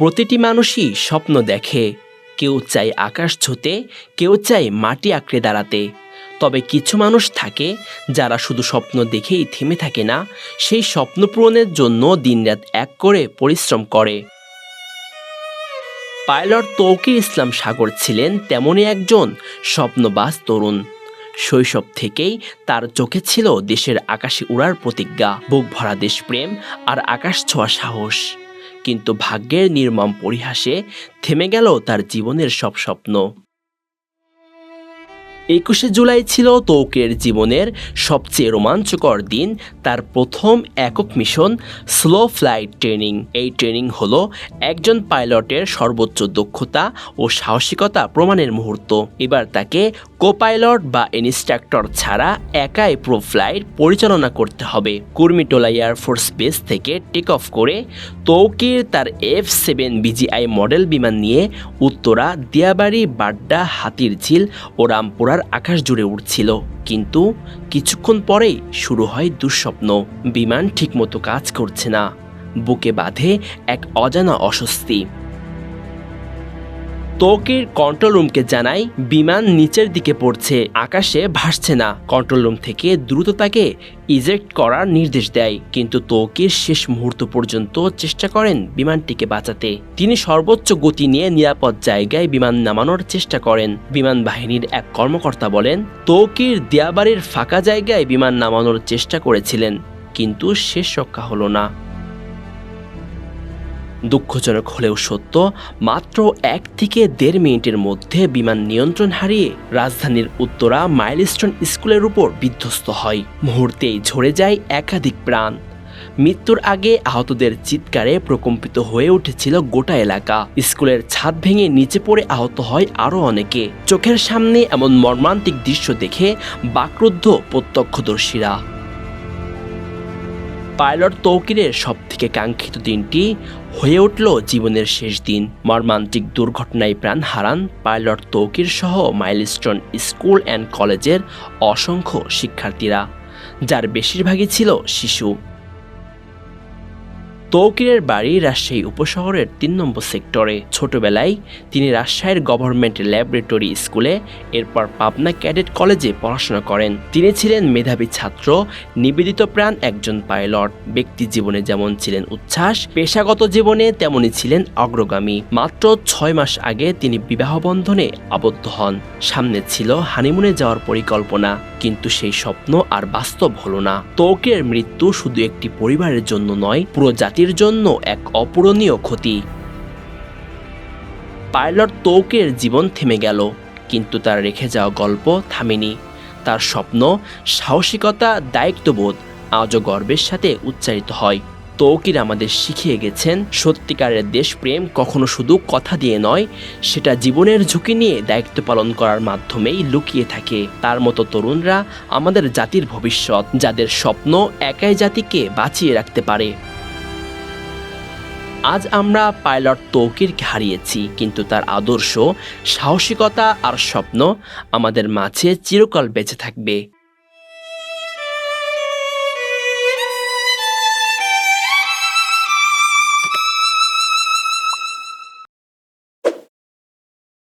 প্রতিটি মানুষই স্বপ্ন দেখে। কেউ চায় আকাশ ছুতে, কেউ চায় মাটি আঁকড়ে দাঁড়াতে। তবে কিছু মানুষ থাকে যারা শুধু স্বপ্ন দেখেই থেমে থাকে না, সেই স্বপ্ন পূরণের জন্য দিনরাত এক করে পরিশ্রম করে। পাইলট তৌকির ইসলাম সাগর ছিলেন তেমনই একজন স্বপ্নবাজ তরুণ। শৈশব থেকেই তার চোখে ছিল দেশের আকাশে উড়ার প্রতিজ্ঞা, বুক ভরা দেশপ্রেম আর আকাশ ছোঁয়া সাহস। কিন্তু ভাগ্যের নির্মম পরিহাসে থেমে গেল তার জীবনের সব স্বপ্ন। একুশে জুলাই ছিল তৌকের জীবনের সবচেয়ে রোমাঞ্চকর দিন, তার প্রথম একক মিশন স্লো ফ্লাইট ট্রেনিং। এই ট্রেনিং হলো একজন পাইলটের সর্বোচ্চ দক্ষতা ও সাহসিকতা প্রমাণের মুহূর্ত। এবার তাকে কোপাইলট বা ইনস্ট্রাক্টর ছাড়া একাই প্রো ফ্লাইট পরিচালনা করতে হবে। কুর্মিটোলা এয়ারফোর্স বেস থেকে টেক অফ করে তৌকির তার এফ সেভেন বিজিআই মডেল বিমান নিয়ে উত্তরা, দিয়াবাড়ি, বাড্ডা হাতির ঝিল ও রামপুরার আকাশ জুড়ে উঠছিল কিন্তু কিছুক্ষণ পরেই শুরু হয় দুঃস্বপ্ন। বিমান ঠিকমতো কাজ করছে না। বুকে বাঁধে এক অজানা অস্বস্তি। তোকির কন্ট্রোল রুমকে জানায়, বিমান নিচের দিকে পড়ছে, আকাশে ভাসছে না। কন্ট্রোল রুম থেকে দ্রুত তাকে ইজেক্ট করার নির্দেশ দেয়, কিন্তু তোকির শেষ মুহূর্ত পর্যন্ত চেষ্টা করেন বিমানটিকে বাঁচাতে। তিনি সর্বোচ্চ গতি নিয়ে নিরাপদ জায়গায় বিমান নামানোর চেষ্টা করেন। বিমান বাহিনীর এক কর্মকর্তা বলেন তৌকির দিয়াবাড়ির ফাঁকা জায়গায় বিমান নামানোর চেষ্টা করেছিলেন, কিন্তু শেষ রক্ষা হলো না। দুঃখজনক হলেও সত্য, মাত্র এক থেকে দেড় মিনিটের মধ্যে বিমান নিয়ন্ত্রণ হারিয়ে রাজধানীর উত্তরা মাইলস্টোন স্কুলের উপর বিধ্বস্ত হয়। মুহূর্তেই ঝরে যায় একাধিক প্রাণ। মৃত্যুর আগে আহতদের চিৎকারে প্রকম্পিত হয়ে উঠেছিল গোটা এলাকা। স্কুলের ছাদ ভেঙে নিচে পড়ে আহত হয় আরও অনেকে। চোখের সামনে এমন মর্মান্তিক দৃশ্য দেখে বাকরুদ্ধ প্রত্যক্ষদর্শীরা। পাইলট তৌকিরের সব থেকে কাঙ্ক্ষিত দিনটি হয়ে উঠল জীবনের শেষ দিন। মর্মান্তিক দুর্ঘটনায় প্রাণ হারান পাইলট তৌকির সহ মাইলস্টোন স্কুল অ্যান্ড কলেজের অসংখ্য শিক্ষার্থীরা, যার বেশিরভাগই ছিল শিশু। তৌকিরের বাড়ি রাজশাহী উপশহরের তিন নম্বর সেক্টরে। ছোটবেলায় তিনি রাজশাহীর গভর্নমেন্ট ল্যাবরেটরি স্কুলে, এরপর পাবনা ক্যাডেট কলেজে পড়াশোনা করেন। তিনি ছিলেন মেধাবী ছাত্র, নিবেদিত প্রাণ একজন পাইলট। ব্যক্তি জীবনে যেমন ছিলেন উচ্ছ্বাস, পেশাগত জীবনে তেমনই ছিলেন অগ্রগামী। মাত্র ছয় মাস আগে তিনি বিবাহ বন্ধনে আবদ্ধ হন। সামনে ছিল হানিমুনে যাওয়ার পরিকল্পনা। কিন্তু সেই স্বপ্ন আর বাস্তব হলো না। তোকের মৃত্যু শুধু একটি পরিবারের জন্য নয়, পুরো জাতির জন্য এক অপূরণীয় ক্ষতি। পাইলট তৌকের জীবন থেমে গেল, কিন্তু তার রেখে যাওয়া গল্প থামেনি। তার স্বপ্ন সাহসিকতা, দায়িত্ববোধ আজও গর্বের সাথে উচ্চারিত হয়। তৌকির আমাদের শিখিয়ে গেছেন, সত্যিকারের দেশপ্রেম কখনো শুধু কথা দিয়ে নয়, সেটা জীবনের ঝুঁকি নিয়ে দায়িত্ব পালন করার মাধ্যমেই লুকিয়ে থাকে। তার মতো তরুণরা আমাদের জাতির ভবিষ্যৎ, যাদের স্বপ্ন একাই জাতিকে বাঁচিয়ে রাখতে পারে। আজ আমরা পাইলট তৌকিরকে হারিয়েছি, কিন্তু তার আদর্শ, সাহসিকতা আর স্বপ্ন আমাদের মাঝে চিরকাল বেঁচে থাকবে।